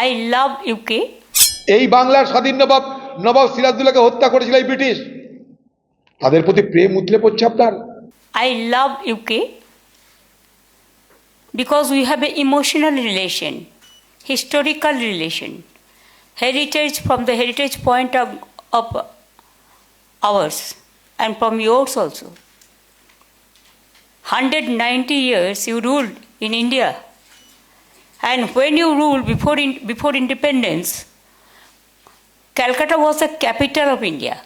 I love UK এই বাংলার স্বাধীন নবাব নবাব সিরাজদুল্লাহকে হত্যা করেছিল এই ব্রিটিশ। তাদের প্রতি প্রেম উতলে পড়ছে আপনার। I love UK because we have a emotional relation historical relation heritage from the heritage point of of ours and from years also hundred ninety years you rule in India And when you ruled before, in, before independence, Calcutta was the capital of India.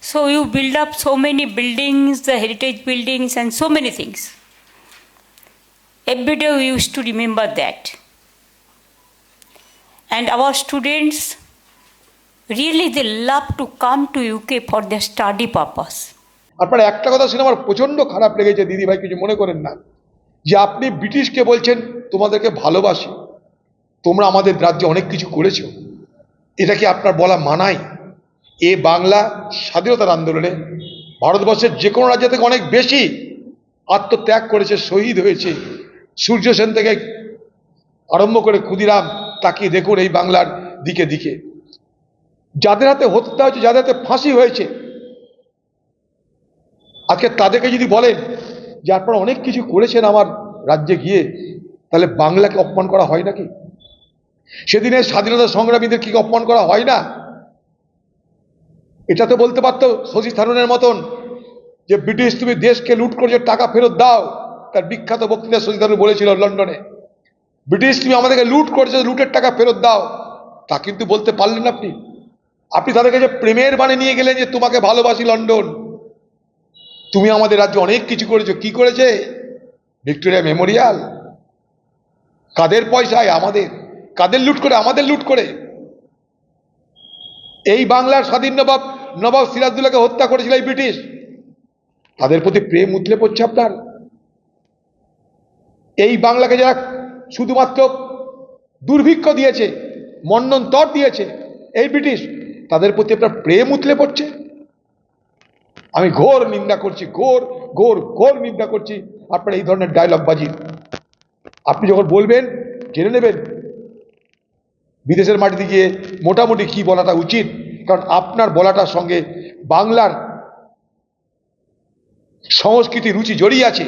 So you build up so many buildings, the heritage buildings, and so many things. Every day we used to remember that. And our students really they love to come to UK for their study purpose. আপনার একটা কথা শুনে আমার প্রচণ্ড খারাপ লেগেছে দিদি ভাই কিছু মনে করেন না যে আপনি ব্রিটিশকে বলছেন, তোমাদেরকে ভালোবাসি। তোমরা আমাদের রাজ্যে অনেক কিছু করেছ। এটা কি আপনার বলা মানায়? এ বাংলা স্বাধীনতার আন্দোলনে ভারতবর্ষের যে কোনো রাজ্য থেকে অনেক বেশি আত্মত্যাগ করেছে, শহীদ হয়েছে। সূর্য সেন থেকে আরম্ভ করে ক্ষুদিরাম তাকিয়ে দেখুন এই বাংলার দিকে দিকে। যাদের হাতে হত্যা হয়েছে, যাদের হাতে ফাঁসি হয়েছে, আজকে তাদেরকে যদি বলেন যে আপনারা অনেক কিছু করেছেন আমার রাজ্যে গিয়ে, তাহলে বাংলাকে অপমান করা হয় নাকি? সেদিনের স্বাধীনতা সংগ্রামীদের কি অপমান করা হয় না? এটা তো বলতে পারতো শশী থারুনের মতন, যে ব্রিটিশ তুমি দেশকে লুট করেছ, টাকা ফেরত দাও। তার বিখ্যাত বক্তৃতা শশী থারুন বলেছিল লন্ডনে। ব্রিটিশ তুমি আমাদেরকে লুট করেছ, লুটের টাকা ফেরত দাও। তা কিন্তু বলতে পারলেন আপনি। আপনি তাদের কাছে প্রেমের বাণী নিয়ে গেলেন যে তোমাকে ভালোবাসি লন্ডন তুমি আমাদের রাজ্যে অনেক কিছু করেছ। কি করেছে? ভিক্টোরিয়া মেমোরিয়াল কাদের পয়সায় আমাদের? কাদের লুট করে? আমাদের লুট করে। এই বাংলার স্বাধীন নবাব নবাব সিরাজদুল্লাহকে হত্যা করেছিল এই ব্রিটিশ। তাদের প্রতি প্রেম উতলে পড়ছে আপনার। এই বাংলাকে যারা শুধুমাত্র দুর্ভিক্ষ দিয়েছে মন্নন তর দিয়েছে, এই ব্রিটিশ, তাদের প্রতি আপনার প্রেম উতলে পড়ছে। আমি ঘোর নিন্দা করছি, ঘোর ঘোর ঘোর নিন্দা করছি আপনার এই ধরনের ডায়লগ বাজি। আপনি যখন বলবেন, জেনে নেবেন, বিদেশের মাটিতে গিয়ে মোটামুটি কি বলাটা উচিত, কারণ আপনার বলাটার সঙ্গে বাংলার সংস্কৃতি রুচি জড়িয়ে আছে।